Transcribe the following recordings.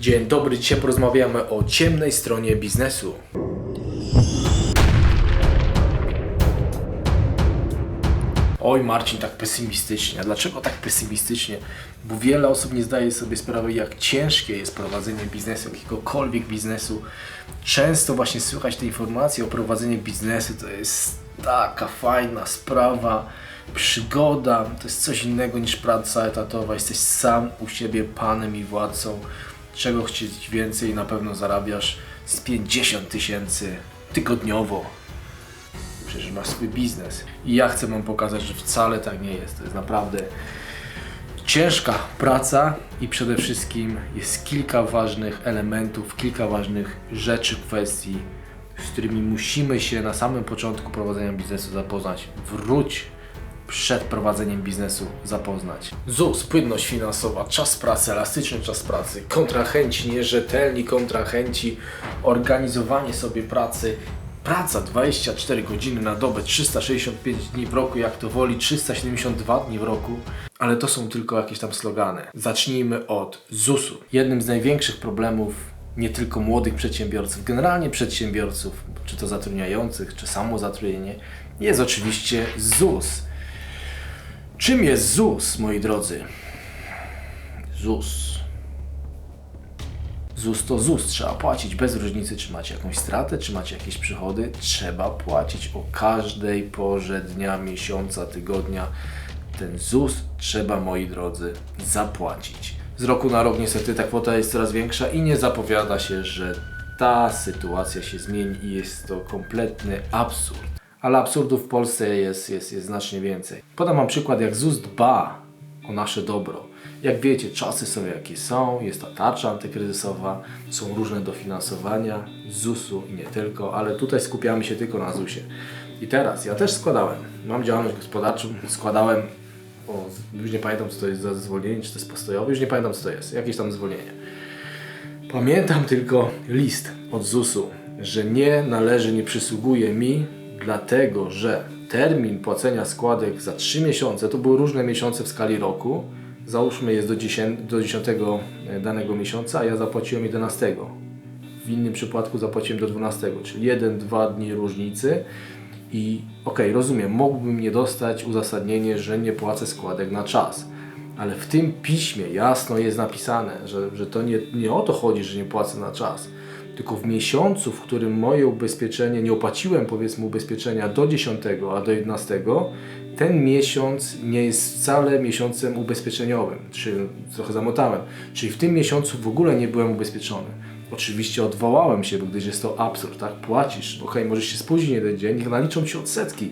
Dzień dobry, dzisiaj porozmawiamy o ciemnej stronie biznesu. Oj Marcin, tak pesymistycznie. Dlaczego tak pesymistycznie? Bo wiele osób nie zdaje sobie sprawy, jak ciężkie jest prowadzenie biznesu, jakiegokolwiek biznesu. Często właśnie słychać te informacje o prowadzeniu biznesu, to jest taka fajna sprawa, przygoda, to jest coś innego niż praca etatowa. Jesteś sam u siebie panem i władcą. Czego chcieć więcej, na pewno zarabiasz z 50 tysięcy tygodniowo. Przecież masz swój biznes. I ja chcę Wam pokazać, że wcale tak nie jest. To jest naprawdę ciężka praca i przede wszystkim jest kilka ważnych elementów, kilka ważnych rzeczy, kwestii, z którymi musimy się na samym początku prowadzenia biznesu zapoznać. Wróć przed prowadzeniem biznesu zapoznać. ZUS, płynność finansowa, czas pracy, elastyczny czas pracy, kontrahenci, nierzetelni kontrahenci, organizowanie sobie pracy, praca 24 godziny na dobę, 365 dni w roku, jak to woli, 372 dni w roku, ale to są tylko jakieś tam slogany. Zacznijmy od ZUS-u. Jednym z największych problemów nie tylko młodych przedsiębiorców, generalnie przedsiębiorców, czy to zatrudniających, czy samozatrudnienie, jest oczywiście ZUS. Czym jest ZUS, moi drodzy? ZUS. ZUS to ZUS. Trzeba płacić bez różnicy, czy macie jakąś stratę, czy macie jakieś przychody. Trzeba płacić o każdej porze dnia, miesiąca, tygodnia. Ten ZUS trzeba, moi drodzy, zapłacić. Z roku na rok niestety ta kwota jest coraz większa i nie zapowiada się, że ta sytuacja się zmieni i jest to kompletny absurd. Ale absurdów w Polsce jest, jest, jest znacznie więcej. Podam Wam przykład, jak ZUS dba o nasze dobro. Jak wiecie, czasy są jakie są, jest ta tarcza antykryzysowa, są różne dofinansowania ZUS-u i nie tylko, ale tutaj skupiamy się tylko na ZUS-ie. I teraz, ja też składałem, mam działalność gospodarczą, składałem, o, już nie pamiętam co to jest za zwolnienie, czy to jest postojowe, już nie pamiętam co to jest, jakieś tam zwolnienie. Pamiętam tylko list od ZUS-u, że nie należy, nie przysługuje mi, dlatego że termin płacenia składek za 3 miesiące, to były różne miesiące w skali roku, załóżmy jest do 10, do 10 danego miesiąca, a ja zapłaciłem 11. W innym przypadku zapłaciłem do 12, czyli 1-2 dni różnicy. I okej, rozumiem, mógłbym nie dostać uzasadnienie, że nie płacę składek na czas. Ale w tym piśmie jasno jest napisane, że, że to nie, nie o to chodzi, że nie płacę na czas. Tylko w miesiącu, w którym moje ubezpieczenie, nie opłaciłem powiedzmy ubezpieczenia do 10, a do 11, ten miesiąc nie jest wcale miesiącem ubezpieczeniowym, czy trochę zamotałem. Czyli w tym miesiącu w ogóle nie byłem ubezpieczony. Oczywiście odwołałem się, bo gdyż jest to absurd, tak? Płacisz, ok, możesz się spóźnić jeden dzień, niech naliczą ci odsetki.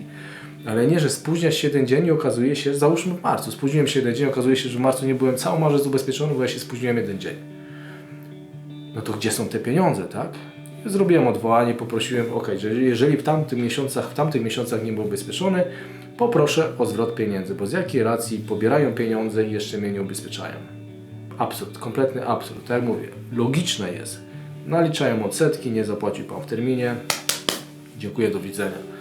Ale nie, że spóźniasz się jeden dzień i okazuje się, załóżmy w marcu, spóźniłem się jeden dzień, okazuje się, że w marcu nie byłem cały marzec ubezpieczony, bo ja się spóźniłem jeden dzień. No to gdzie są te pieniądze, tak? Zrobiłem odwołanie, poprosiłem, ok, że jeżeli w tamtych miesiącach, w tamtych miesiącach nie był ubezpieczony, poproszę o zwrot pieniędzy, bo z jakiej racji pobierają pieniądze i jeszcze mnie nie ubezpieczają. Absurd, kompletny absurd. Tak jak mówię, logiczne jest. Naliczają odsetki, nie zapłacił Pan w terminie. Dziękuję, do widzenia.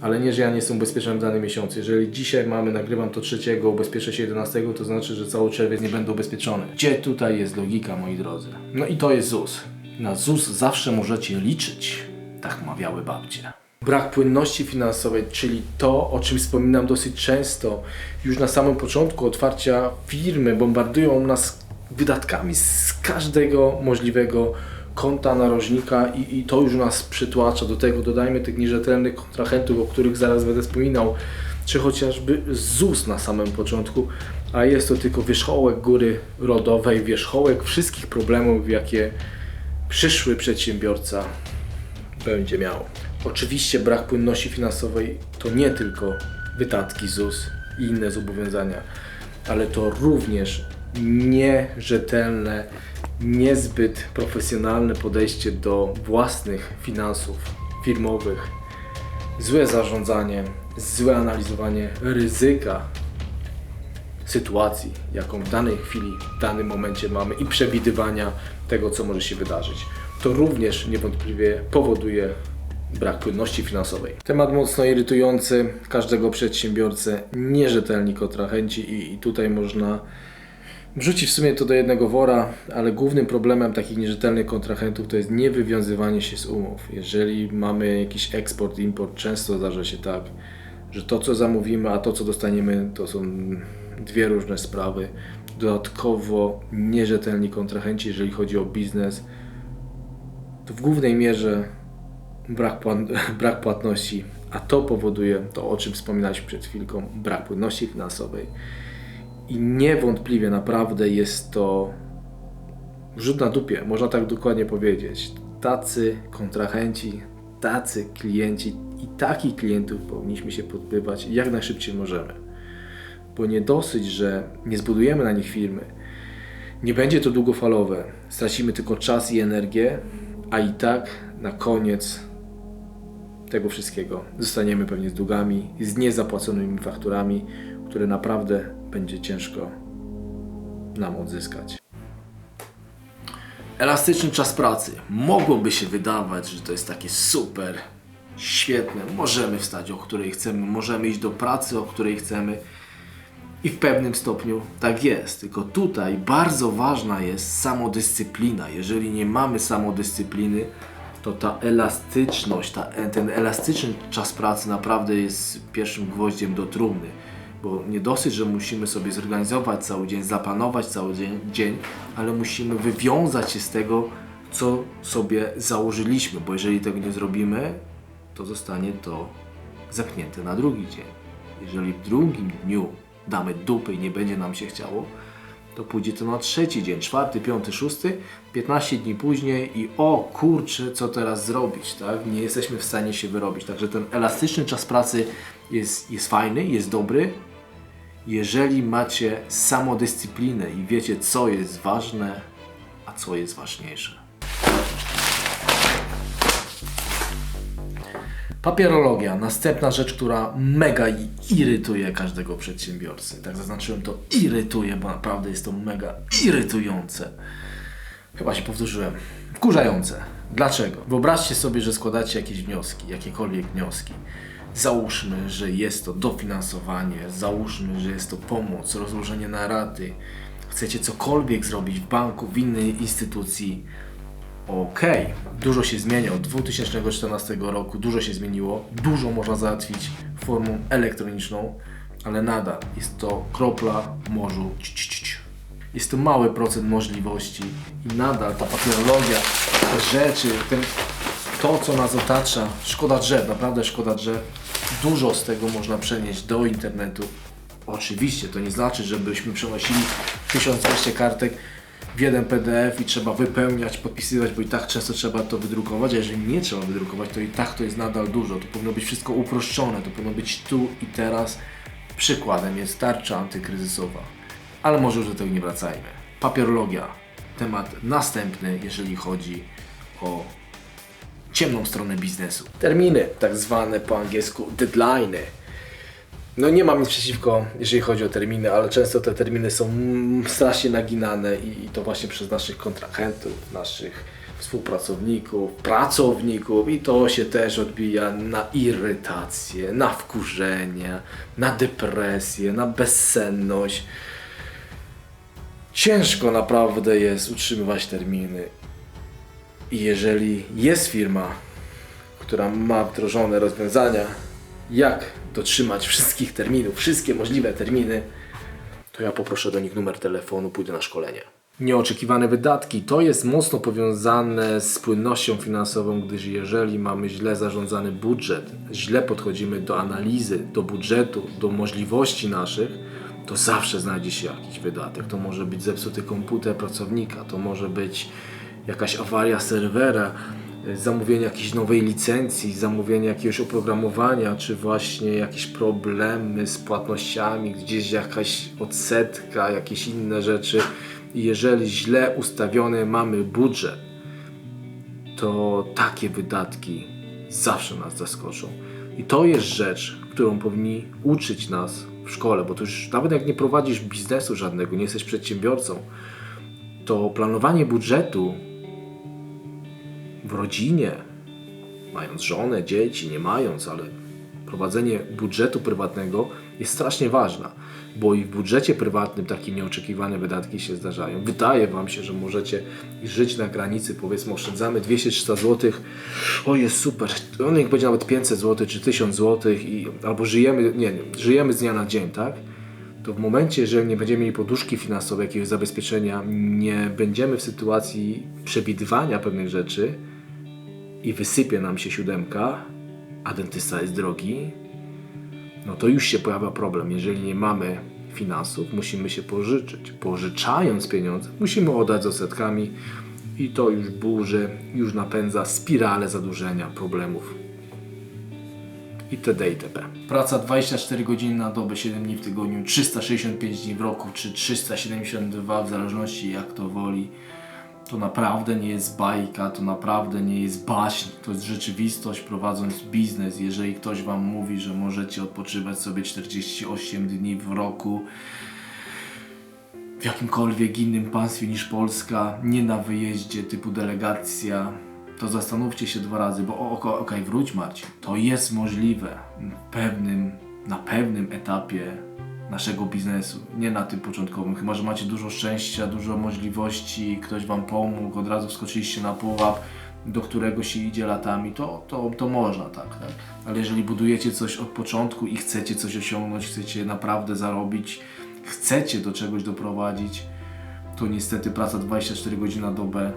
Ale nie, że ja nie jestem ubezpieczony w danym miesiącu. Jeżeli dzisiaj mamy, nagrywam to trzeciego, ubezpieczę się 11, to znaczy, że cały czerwiec nie będę ubezpieczony. Gdzie tutaj jest logika, moi drodzy? No i to jest ZUS. Na ZUS zawsze możecie liczyć. Tak mawiały babcie. Brak płynności finansowej, czyli to, o czym wspominam dosyć często, już na samym początku otwarcia firmy bombardują nas wydatkami z każdego możliwego konta narożnika i, i to już nas przytłacza. Do tego dodajmy tych nierzetelnych kontrahentów, o których zaraz będę wspominał, czy chociażby ZUS na samym początku, a jest to tylko wierzchołek góry rodowej, wierzchołek wszystkich problemów, jakie przyszły przedsiębiorca będzie miał. Oczywiście brak płynności finansowej to nie tylko wydatki ZUS i inne zobowiązania, ale to również nierzetelne, niezbyt profesjonalne podejście do własnych finansów firmowych, złe zarządzanie, złe analizowanie ryzyka sytuacji, jaką w danej chwili, w danym momencie mamy i przewidywania tego, co może się wydarzyć. To również niewątpliwie powoduje brak płynności finansowej. Temat mocno irytujący każdego przedsiębiorcę, nierzetelni kontrahenci i, i tutaj można Wrzuci w sumie to do jednego wora, ale głównym problemem takich nierzetelnych kontrahentów to jest niewywiązywanie się z umów. Jeżeli mamy jakiś eksport, import, często zdarza się tak, że to co zamówimy, a to co dostaniemy to są dwie różne sprawy. Dodatkowo nierzetelni kontrahenci, jeżeli chodzi o biznes, to w głównej mierze brak, brak płatności, a to powoduje to, o czym wspominaliśmy przed chwilką, brak płynności finansowej. I niewątpliwie naprawdę jest to rzut na dupie, można tak dokładnie powiedzieć. Tacy kontrahenci, tacy klienci i takich klientów powinniśmy się pozbywać jak najszybciej możemy. Bo nie dosyć, że nie zbudujemy na nich firmy, nie będzie to długofalowe, stracimy tylko czas i energię, a i tak na koniec tego wszystkiego zostaniemy pewnie z długami, z niezapłaconymi fakturami, które naprawdę będzie ciężko nam odzyskać. Elastyczny czas pracy. Mogłoby się wydawać, że to jest takie super, świetne. Możemy wstać o której chcemy, możemy iść do pracy o której chcemy. I w pewnym stopniu tak jest. Tylko tutaj bardzo ważna jest samodyscyplina. Jeżeli nie mamy samodyscypliny, to ta elastyczność, ta, ten elastyczny czas pracy naprawdę jest pierwszym gwoździem do trumny. Bo nie dosyć, że musimy sobie zorganizować cały dzień, zaplanować cały dzień, dzień, ale musimy wywiązać się z tego, co sobie założyliśmy, bo jeżeli tego nie zrobimy, to zostanie to zepchnięte na drugi dzień. Jeżeli w drugim dniu damy dupy i nie będzie nam się chciało, to pójdzie to na trzeci dzień, czwarty, piąty, szósty, 15 dni później i o kurczę, co teraz zrobić, tak? Nie jesteśmy w stanie się wyrobić. Także ten elastyczny czas pracy jest, jest fajny, jest dobry, jeżeli macie samodyscyplinę i wiecie, co jest ważne, a co jest ważniejsze. Papierologia, następna rzecz, która mega irytuje każdego przedsiębiorcy. Tak zaznaczyłem to irytuje, bo naprawdę jest to mega irytujące. Chyba się powtórzyłem. Wkurzające. Dlaczego? Wyobraźcie sobie, że składacie jakieś wnioski, jakiekolwiek wnioski. Załóżmy, że jest to dofinansowanie, załóżmy, że jest to pomoc, rozłożenie na raty. Chcecie cokolwiek zrobić w banku, w innej instytucji. Okej, dużo się zmienia od 2014 roku, dużo się zmieniło, dużo można załatwić formą elektroniczną, ale nadal jest to kropla w morzu. Jest to mały procent możliwości i nadal ta papierologia, te rzeczy, ten, to co nas otacza, szkoda drzew, naprawdę szkoda drzew, dużo z tego można przenieść do internetu. Oczywiście, to nie znaczy, żebyśmy przenosili 1200 kartek w jeden PDF i trzeba wypełniać, podpisywać, bo i tak często trzeba to wydrukować, a jeżeli nie trzeba wydrukować, to i tak to jest nadal dużo. To powinno być wszystko uproszczone, to powinno być tu i teraz. Przykładem jest tarcza antykryzysowa. Ale może już do tego nie wracajmy. Papierologia. Temat następny, jeżeli chodzi o ciemną stronę biznesu. Terminy, tak zwane po angielsku deadline'y. No nie mam nic przeciwko, jeżeli chodzi o terminy, ale często te terminy są mm, strasznie naginane i to właśnie przez naszych kontrahentów, naszych współpracowników, pracowników i to się też odbija na irytację, na wkurzenie, na depresję, na bezsenność. Ciężko naprawdę jest utrzymywać terminy. I jeżeli jest firma, która ma wdrożone rozwiązania, jak dotrzymać wszystkich terminów, wszystkie możliwe terminy, to ja poproszę do nich numer telefonu, pójdę na szkolenie. Nieoczekiwane wydatki to jest mocno powiązane z płynnością finansową, gdyż jeżeli mamy źle zarządzany budżet, źle podchodzimy do analizy, do budżetu, do możliwości naszych, to zawsze znajdzie się jakiś wydatek. To może być zepsuty komputer pracownika, to może być jakaś awaria serwera, y, zamówienie jakiejś nowej licencji, zamówienie jakiegoś oprogramowania, czy właśnie jakieś problemy z płatnościami, gdzieś jakaś odsetka, jakieś inne rzeczy. I jeżeli źle ustawiony mamy budżet, to takie wydatki zawsze nas zaskoczą. I to jest rzecz, którą powinni uczyć nas w szkole, bo to już nawet jak nie prowadzisz biznesu żadnego, nie jesteś przedsiębiorcą, to planowanie budżetu w rodzinie, mając żonę, dzieci, nie mając, ale prowadzenie budżetu prywatnego jest strasznie ważna, bo i w budżecie prywatnym takie nieoczekiwane wydatki się zdarzają. Wydaje Wam się, że możecie żyć na granicy, powiedzmy oszczędzamy 200-300 zł, o jest super, on niech będzie nawet 500 zł czy 1000 zł, i, albo żyjemy, nie, nie, żyjemy z dnia na dzień, tak? to w momencie, że nie będziemy mieli poduszki finansowej, jakiegoś zabezpieczenia, nie będziemy w sytuacji przewidywania pewnych rzeczy i wysypie nam się siódemka, a dentysta jest drogi, no to już się pojawia problem. Jeżeli nie mamy finansów, musimy się pożyczyć. Pożyczając pieniądze, musimy oddać z odsetkami i to już burzy, już napędza spiralę zadłużenia, problemów itd. itp. Praca 24 godziny na dobę, 7 dni w tygodniu, 365 dni w roku, czy 372 w zależności jak to woli. To naprawdę nie jest bajka, to naprawdę nie jest baśń, to jest rzeczywistość prowadząc biznes. Jeżeli ktoś Wam mówi, że możecie odpoczywać sobie 48 dni w roku, w jakimkolwiek innym państwie niż Polska, nie na wyjeździe typu delegacja, to zastanówcie się dwa razy, bo okej, wróć Marcin, to jest możliwe. W pewnym, na pewnym etapie naszego biznesu, nie na tym początkowym, chyba że macie dużo szczęścia, dużo możliwości, ktoś Wam pomógł, od razu wskoczyliście na pułap, do którego się idzie latami, to, to, to można tak, tak. Ale jeżeli budujecie coś od początku i chcecie coś osiągnąć, chcecie naprawdę zarobić, chcecie do czegoś doprowadzić, to niestety praca 24 godziny na dobę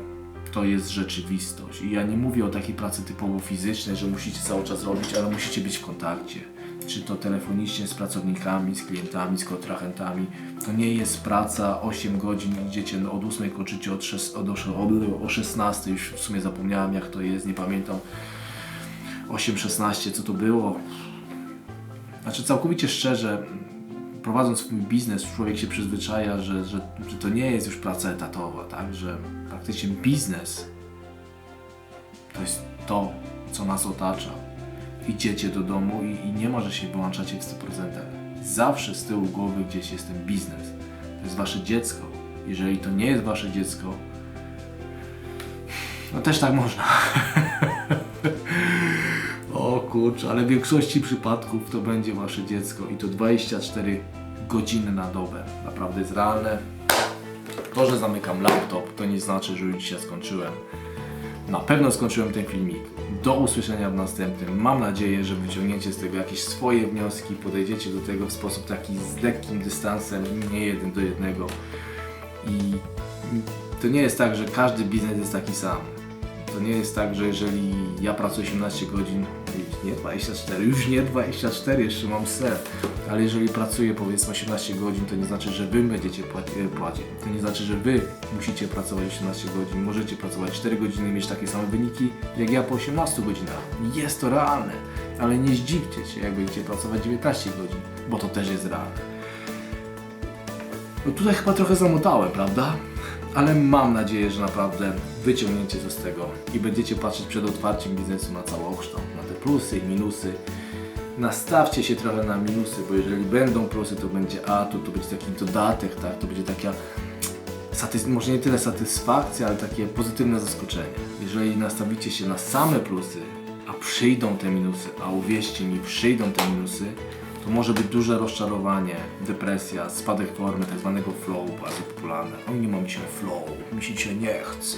to jest rzeczywistość. I ja nie mówię o takiej pracy typowo fizycznej, że musicie cały czas robić, ale musicie być w kontakcie. Czy to telefonicznie z pracownikami, z klientami, z kontrahentami. To nie jest praca 8 godzin, idziecie od 8 kończycie od, szes- od, od, o 16, już w sumie zapomniałem jak to jest, nie pamiętam. 8-16, co to było? Znaczy całkowicie szczerze, prowadząc swój biznes, człowiek się przyzwyczaja, że, że, że to nie jest już praca etatowa, tak? Że praktycznie biznes to jest to, co nas otacza. Idziecie do domu i, i nie ma, że się wyłączacie w 100%. Zawsze z tyłu głowy gdzieś jest ten biznes. To jest wasze dziecko. Jeżeli to nie jest wasze dziecko, no też tak można. O kurczę, ale w większości przypadków to będzie wasze dziecko i to 24 godziny na dobę. Naprawdę jest realne. To, że zamykam laptop, to nie znaczy, że już dzisiaj skończyłem. Na pewno skończyłem ten filmik. Do usłyszenia w następnym. Mam nadzieję, że wyciągniecie z tego jakieś swoje wnioski, podejdziecie do tego w sposób taki z lekkim dystansem, nie jeden do jednego. I to nie jest tak, że każdy biznes jest taki sam. To nie jest tak, że jeżeli ja pracuję 18 godzin, nie 24, już nie 24, jeszcze mam ser, ale jeżeli pracuję powiedzmy 18 godzin, to nie znaczy, że wy będziecie płaci- płacić. To nie znaczy, że wy musicie pracować 18 godzin. Możecie pracować 4 godziny i mieć takie same wyniki, jak ja po 18 godzinach. Jest to realne, ale nie zdziwcie się, jak będziecie pracować 19 godzin, bo to też jest realne. No tutaj chyba trochę zamotałem, prawda? Ale mam nadzieję, że naprawdę wyciągniecie coś z tego i będziecie patrzeć przed otwarciem biznesu na całokształt, plusy i minusy. Nastawcie się trochę na minusy, bo jeżeli będą plusy, to będzie atut, to będzie taki dodatek, tak? To będzie taka satys- może nie tyle satysfakcja, ale takie pozytywne zaskoczenie. Jeżeli nastawicie się na same plusy, a przyjdą te minusy, a uwierzcie mi, przyjdą te minusy, to może być duże rozczarowanie, depresja, spadek formy, tak zwanego flow, bardzo popularne. Oj, nie mam dzisiaj flow, mi się dzisiaj nie chce.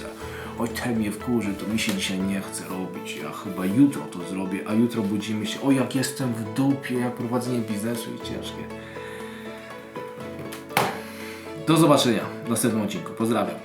Oj, ten mnie wkurzy, to mi się dzisiaj nie chce robić. Ja chyba jutro to zrobię, a jutro budzimy się, o jak jestem w dupie, jak prowadzenie biznesu jest ciężkie. Do zobaczenia w następnym odcinku. Pozdrawiam.